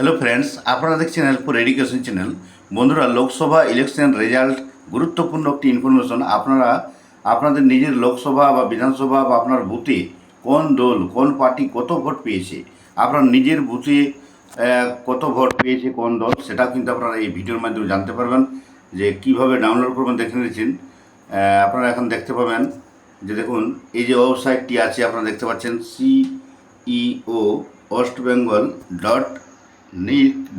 Hello friends আপনারা দেখছেন helpful education channel বন্ধুরা, লোকসভা ইলেকশন রেজাল্ট গুরুত্বপূর্ণ একটি ইনফরমেশন আপনারা, আপনাদের নিজের লোকসভা বা বিধানসভা বা আপনার বুথে কোন দল, কোন পার্টি কত ভোট পেয়েছে, আপনার নিজের বুথে কত ভোট পেয়েছে কোন দল, সেটা কিন্তু আপনারা এই ভিডিওর মাধ্যমে জানতে পারবেন। যে কীভাবে ডাউনলোড করবেন, দেখে নিয়েছেন। আপনারা এখন দেখতে পাবেন যে দেখুন, এই যে ওয়েবসাইটটি আছে, আপনারা দেখতে পাচ্ছেন CEO West Bengal dot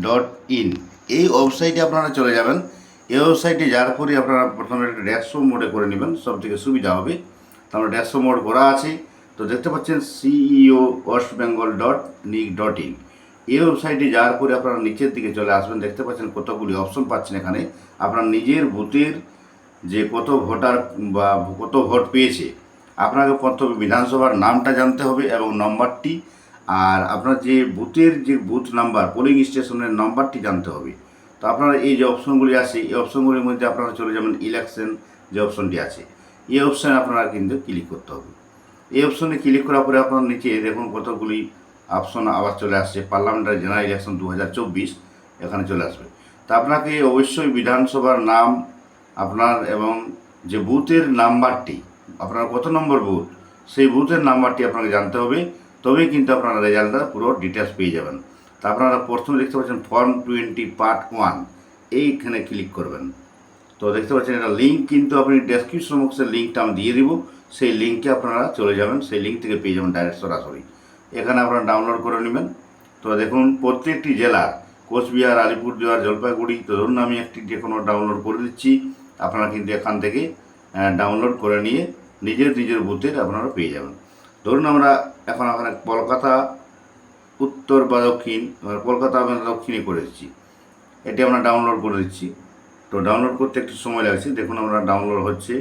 dot in এই ওয়েবসাইটে আপনারা চলে যাবেন। এই ওয়েবসাইটে যাওয়ার পরে আপনারা প্রথমে একটা ড্যাশো মোডে করে নেবেন সব থেকে সুবিধা হবে। তারপরে ড্যাশো মোড করা আছে। তো দেখতে পাচ্ছেন CEO West Bengal dot nic dot in এই ওয়েবসাইটে যাওয়ার পরে আপনারা নিচের দিকে চলে আসবেন। দেখতে পাচ্ছেন কতগুলি অপশন পাচ্ছেন এখানে। আপনার নিজের বুথের যে কত ভোটার বা কত ভোট পেয়েছে, আপনাকে প্রথমে বিধানসভার নামটা জানতে হবে এবং নম্বরটি আর আপনার যে বুথের যে বুথ নাম্বার পোলিং স্টেশনের নাম্বারটি জানতে হবে। তো আপনারা এই যে অপশনগুলি আছে, এই অপশনগুলির মধ্যে আপনারা চলে যাবেন ইলেকশন যে অপশনটি আছে। এই অপশানে আপনারা কিন্তু ক্লিক করতে হবে। এই অপশনে ক্লিক করার পরে আপনার নিচে দেখুন কতগুলি অপশন আবার চলে আসছে। পার্লামেন্টারি জেনারেল ইলেকশন দু হাজার চব্বিশ এখানে চলে আসবে। তা আপনাকে অবশ্যই বিধানসভার নাম, আপনার এবং যে বুথের নাম্বারটি, আপনার কত নম্বর বুথ, সেই বুথের নাম্বারটি আপনাকে জানতে হবে। তবেই কিন্তু আপনারা রেজাল্টটা পুরো ডিটেলস পেয়ে যাবেন। তা আপনারা প্রথমে দেখতে পাচ্ছেন ফর্ম টোয়েন্টি পার্ট ওয়ান এইখানে ক্লিক করবেন। তো দেখতে পাচ্ছেন এটা লিঙ্ক কিন্তু আপনি ডেসক্রিপশন বক্সের লিঙ্কটা আমি দিয়ে দিব। সেই লিঙ্কে আপনারা চলে যাবেন, সেই লিঙ্ক থেকে পেয়ে যাবেন ডাইরেক্ট সরাসরি। এখানে আপনারা ডাউনলোড করে নেবেন। তো দেখুন, প্রত্যেকটি জেলা, কোচবিহার, আলিপুরদুয়ার, জলপাইগুড়ি, তো ধরুন আমি একটি যে কোনো ডাউনলোড করে দিচ্ছি, আপনারা কিন্তু এখান থেকে ডাউনলোড করে নিয়ে নিজের নিজের বুথের আপনারা পেয়ে যাবেন। ধরুন আমরা এখন এখানে কলকাতা, উত্তর বা দক্ষিণ কলকাতা আমরা দক্ষিণে করে দিচ্ছি। এটি আমরা ডাউনলোড করে দিচ্ছি। তো ডাউনলোড করতে একটু সময় লাগছে। দেখুন আমরা ডাউনলোড হচ্ছে।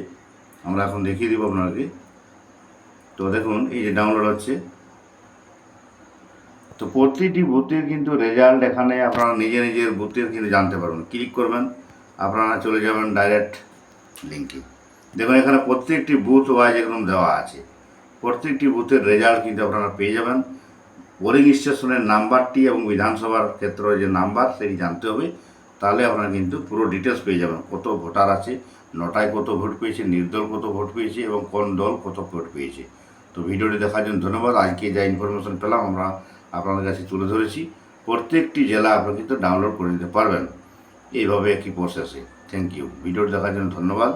আমরা এখন দেখিয়ে দিব আপনাকে। তো দেখুন, এই যে ডাউনলোড হচ্ছে। তো প্রতিটি বুথের কিন্তু রেজাল্ট এখানে আপনারা নিজে নিজের বুথের কিন্তু জানতে পারবেন। ক্লিক করবেন, আপনারা চলে যাবেন ডাইরেক্ট লিঙ্কে দেখুন এখানে প্রত্যেকটি বুথ ওয়াইজ একদম দেওয়া আছে। প্রত্যেকটি বুথের রেজাল্ট কিন্তু আপনারা পেয়ে যাবেন। পোলিং স্টেশনের নাম্বারটি এবং বিধানসভার ক্ষেত্রে যে নাম্বার, সেটি জানতে হবে। তাহলে আপনারা কিন্তু পুরো ডিটেলস পেয়ে যাবেন। কত ভোটার আছে, নটায় কত ভোট পেয়েছে, নির্দল কত ভোট পেয়েছে এবং কোন দল কত ভোট পেয়েছে। তো ভিডিওটি দেখার জন্য ধন্যবাদ। আজকে যা ইনফরমেশন পেলাম, আমরা আপনাদের কাছে তুলে ধরেছি। প্রত্যেকটি জেলা আপনারা কিন্তু ডাউনলোড করে নিতে পারবেন। এইভাবে একই প্রসেসে থ্যাংক ইউ ভিডিওটি দেখার জন্য ধন্যবাদ।